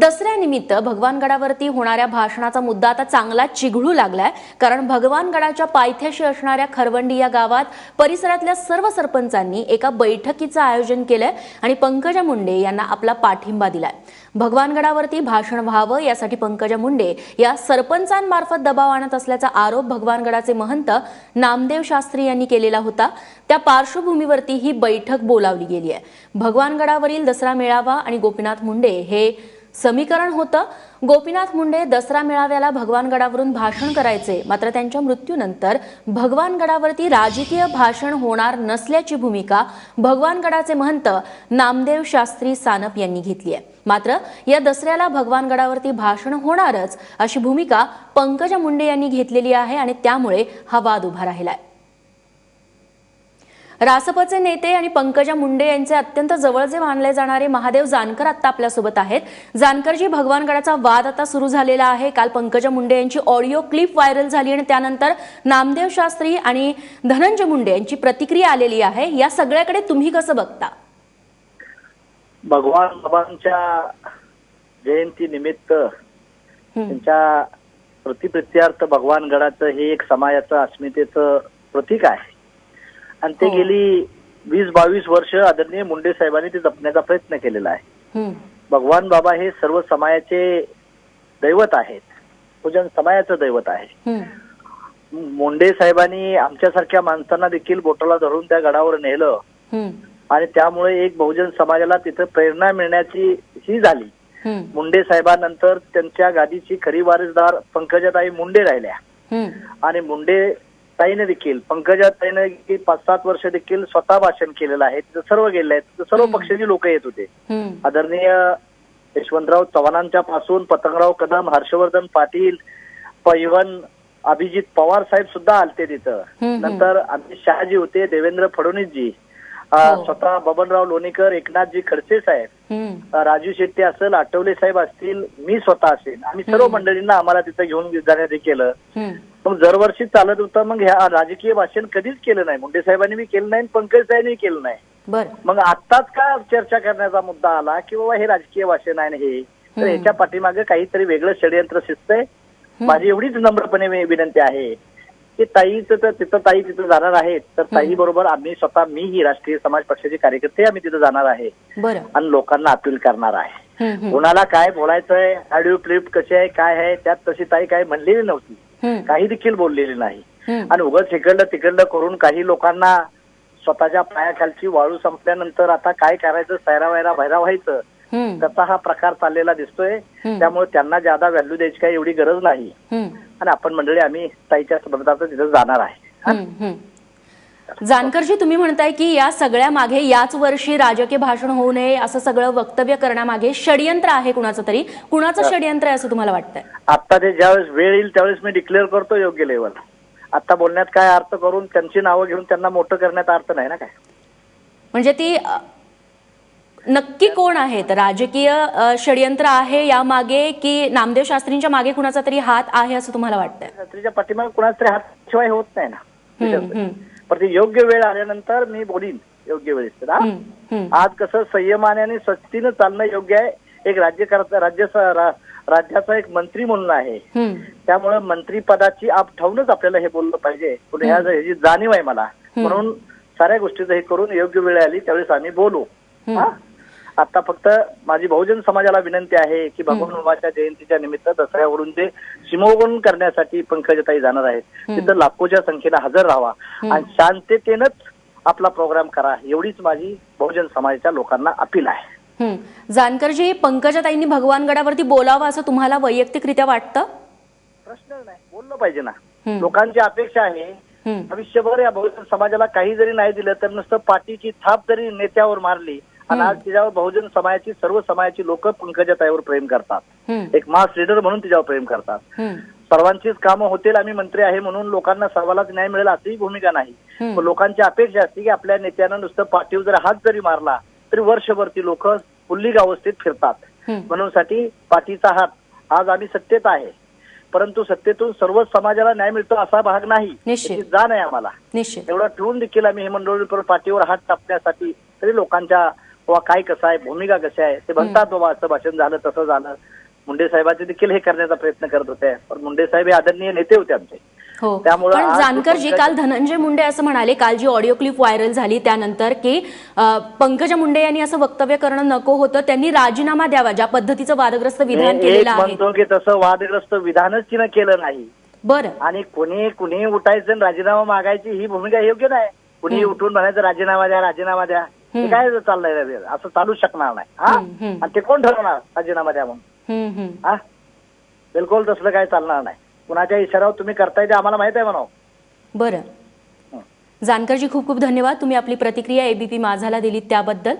दसऱ्यानिमित्त भगवानगडावरती होणाऱ्या भाषणाचा मुद्दा आता चांगला चिघळू लागलाय. कारण भगवानगडाच्या पायथ्याशी असणाऱ्या खरवंडी या गावात परिसरातल्या सर्व सरपंचांनी एका बैठकीचं आयोजन केलंय आणि पंकजा मुंडे यांना आपला पाठिंबा दिलाय. भगवानगडावरती भाषण व्हावं यासाठी पंकजा मुंडे या सरपंचांमार्फत दबाव आणत असल्याचा आरोप भगवानगडाचे महंत नामदेव शास्त्री यांनी केलेला होता. त्या पार्श्वभूमीवरती ही बैठक बोलावली गेली आहे भगवानगडावरील दसरा मेळावा आणि गोपीनाथ मुंडे हे समीकरण होतं. गोपीनाथ मुंडे दसरा मेळाव्याला भगवानगडावरून भाषण करायचे. मात्र त्यांच्या मृत्यूनंतर भगवानगडावरती राजकीय भाषण होणार नसल्याची भूमिका भगवानगडाचे महंत नामदेव शास्त्री सानप यांनी घेतली आहे. मात्र या दसऱ्याला भगवानगडावरती भाषण होणारच अशी भूमिका पंकजा मुंडे यांनी घेतलेली आहे आणि त्यामुळे हा वाद उभा राहिलाय. रासपचे नेते आणि पंकजा मुंडे यांचे अत्यंत जवळचे मानले जाणारे महादेव जानकर आता आपल्यासोबत आहेत. जानकरजी भगवानगडाचा वाद आता सुरू झालेला आहे. काल पंकजा मुंडे यांची ऑडिओ क्लिप व्हायरल झाली आणि त्यानंतर नामदेव शास्त्री आणि धनंजय मुंडे यांची प्रतिक्रिया आलेली आहे. या सगळ्याकडे तुम्ही कसं बघता? भगवान बाबांच्या जयंती निमित्त त्यांच्या प्रतिप्रित्यार्थ भगवान गडाचं हे एक समाजाचं अस्मितेचं प्रतीक आहे. आणि ते हो. गेली वीस बावीस वर्ष आदरणीय मुंडे साहेबांनी ते जपण्याचा प्रयत्न केलेला आहे. भगवान बाबा हे सर्व समाजाचे दैवत आहेत. पूजन समाजाचं दैवत आहे. मुंडे साहेबांनी आमच्यासारख्या माणसांना देखील बोटाला धरून त्या गडावर नेलं. आणि त्यामुळे एक बहुजन समाजाला तिथं प्रेरणा मिळण्याची ही झाली. मुंडे साहेबांनंतर त्यांच्या गादीची खरी वारसदार पंकजाताई मुंडे राहिल्या. आणि मुंडे ताईने देखील पंकजाताईने देखील पाच सात वर्ष देखील स्वतः भाषण केलेलं आहे. तिथं सर्व गेले आहेत तिथं सर्व. पक्षाची लोक येत होते. आदरणीय यशवंतराव चव्हाणांच्या पासून पतंगराव कदम हर्षवर्धन पाटील पैवन अभिजित पवार साहेब सुद्धा आलते तिथं. नंतर अमित शहाजी होते देवेंद्र फडणवीसजी. हो. स्वतः बबनराव लोणीकर एकनाथजी खडसे साहेब. राजू शेट्टी असेल आठवले साहेब असतील मी स्वतः असेल. आम्ही सर्व. मंडळींना आम्हाला तिथं घेऊन जाण्यात हे केलं मग दरवर्षी चालत होतं मग ह्या राजकीय भाषण कधीच केलं नाही. मुंडे साहेबांनी बी केलं नाही पंकज साहेबांनी केलं नाही. मग आत्ताच का चर्चा करण्याचा मुद्दा आला की बाबा हे राजकीय भाषण आहे हे? तर. ह्याच्या पाठीमागे काहीतरी वेगळं षडयंत्र शिजतंय माझी एवढीच नम्रपणे विनंती आहे की ताईचं तर तिथं ताई तिथं जाणार आहेत. तर ताई बरोबर आम्ही स्वतः मीही राष्ट्रीय समाज पक्षाचे कार्यकर्ते आम्ही तिथं जाणार आहे. आणि लोकांना अपील करणार आहे. हं, हं, कोणाला काय बोलायचंय ऑडिओ क्लिप कशी आहे काय आहे त्यात तशी ताई काय म्हणलेली नव्हती. हं, काही देखील बोललेली नाही. आणि उगाच इकडलं तिकडलं करून काही लोकांना स्वतःच्या पायाखालची वाळू संपल्यानंतर आता काय करायचं सैरा वैरा भैरा व्हायचं त्याचा हा प्रकार चाललेला दिसतोय. त्यामुळे त्यांना ज्यादा व्हॅल्यू द्यायची काही एवढी गरज नाही. आणि आपण मंडळी आम्ही ताईच्या संबंधात तिथं जाणार आहे. जानकरजी तुम्ही म्हणताय की या सगळ्या मागे याच वर्षी राजकीय भाषण होऊ नये असं सगळं वक्तव्य करण्यामागे षडयंत्र आहे कुणाचं तरी. कुणाचं षडयंत्र आहे असं तुम्हाला वाटतंय? आता ते ज्यावेळेस वेळ येईल त्यावेळेस मी डिक्लेअर करतो योग्य लेवल आता बोलण्यात काय अर्थ करून त्यांची नावं घेऊन त्यांना मोठं करण्यात अर्थ नाही ना काय? म्हणजे ती नक्की कोण आहेत? राजकीय षडयंत्र आहे यामागे की नामदेव शास्त्रींच्या मागे कुणाचा तरी हात आहे असं तुम्हाला वाटतंय? रात्रीच्या पाठीमागे कुणाच तरी हातशिवाय होत नाही ना. पण ती योग्य वेळ आल्यानंतर मी बोलीन योग्य वेळेस. हं, आज कसं संयमाने आणि स्वस्तीनं चालणं योग्य आहे एक राज्यकर्ता राज्य राज्याचा एक मंत्री म्हणून आहे. त्यामुळे मंत्रीपदाची आप ठेवूनच आपल्याला हे बोललं पाहिजे. पण ह्याची जाणीव आहे मला. म्हणून साऱ्या गोष्टीचं हे करून योग्य वेळ आली त्यावेळेस आम्ही बोलू. हं. आता फक्त माझी बहुजन समाजाला विनंती आहे की भगवान बाबाच्या जयंतीच्या निमित्त दसऱ्यावरून जे सीमोगन करण्यासाठी पंकजताई जाणार आहेत तिथं लाखोच्या संख्येनं हजर राहावा आणि शांततेनंच आपला प्रोग्राम करा एवढीच माझी बहुजन समाजाच्या लोकांना अपील आहे. हं. जानकरजी पंकजाताईंनी भगवानगडावरती बोलावं असं तुम्हाला वैयक्तिकरित्या वाटतं? प्रश्न नाही बोललं पाहिजे ना. लोकांची अपेक्षा आहे भविष्यभर या बहुजन समाजाला काही जरी नाही दिलं तर नुसतं पाठीची थाप जरी नेत्यावर मारली आणि आज तिच्यावर बहुजन समाजाची सर्व समाजाची लोक पंकजाताईवर प्रेम करतात. एक मास लीडर म्हणून तिच्यावर प्रेम करतात. सर्वांचीच कामं होतील आम्ही मंत्री आहे म्हणून लोकांना सर्वांनाच न्याय मिळेल अशीही भूमिका नाही. लोकांची अपेक्षा असते की आपल्या नेत्यानं नुसतं पाठीवर जर हात जरी मारला तरी वर्षभर ती लोक उल्लीग अवस्थेत फिरतात. म्हणून साठी पाठीचा हात आज आम्ही सत्तेत आहे. परंतु सत्तेतून सर्व समाजाला न्याय मिळतो असा भाग नाही. जाण आहे आम्हाला. एवढा ठेवून देखील आम्ही हे मंडळी पाठीवर हात टाकण्यासाठी तरी लोकांच्या बाबा काय कसं आहे भूमिका कशी आहे ते म्हणतात बाबा असं भाषण झालं तसं झालं. मुंडे साहेबांचे देखील हे करण्याचा प्रयत्न करत होते. पण मुंडे साहेब हे आदरणीय नेते होते आमचे. हो. त्यामुळं पण जानकरजी काल धनंजय मुंडे असं म्हणाले काल जी ऑडिओ क्लिप व्हायरल झाली त्यानंतर की पंकजा मुंडे यांनी असं वक्तव्य करणं नको होतं त्यांनी राजीनामा द्यावा ज्या पद्धतीचं वादग्रस्त विधान केलेलं आहे. म्हणतो की तसं वादग्रस्त विधानच तिनं केलं नाही. बरं. आणि कुणी कुणी उठायचं राजीनामा मागायची ही भूमिका योग्य नाही. कुणी उठून म्हणायचं राजीनामा द्या राजीनामा द्या. हे काय चाललंय रे? असं चालू शकणार नाही. हा. आणि ते कोण ठरवणार राजीनामा द्या म्हणून. हा? बिलकुल तसलं काय चालणार नाही. कुणाच्या इशारावर तुम्ही करताय ते आम्हाला माहीत आहे म्हणा बरं. जानकरजी खूप खूप धन्यवाद. तुम्ही आपली प्रतिक्रिया एबीपी माझाला दिलीत त्याबद्दल.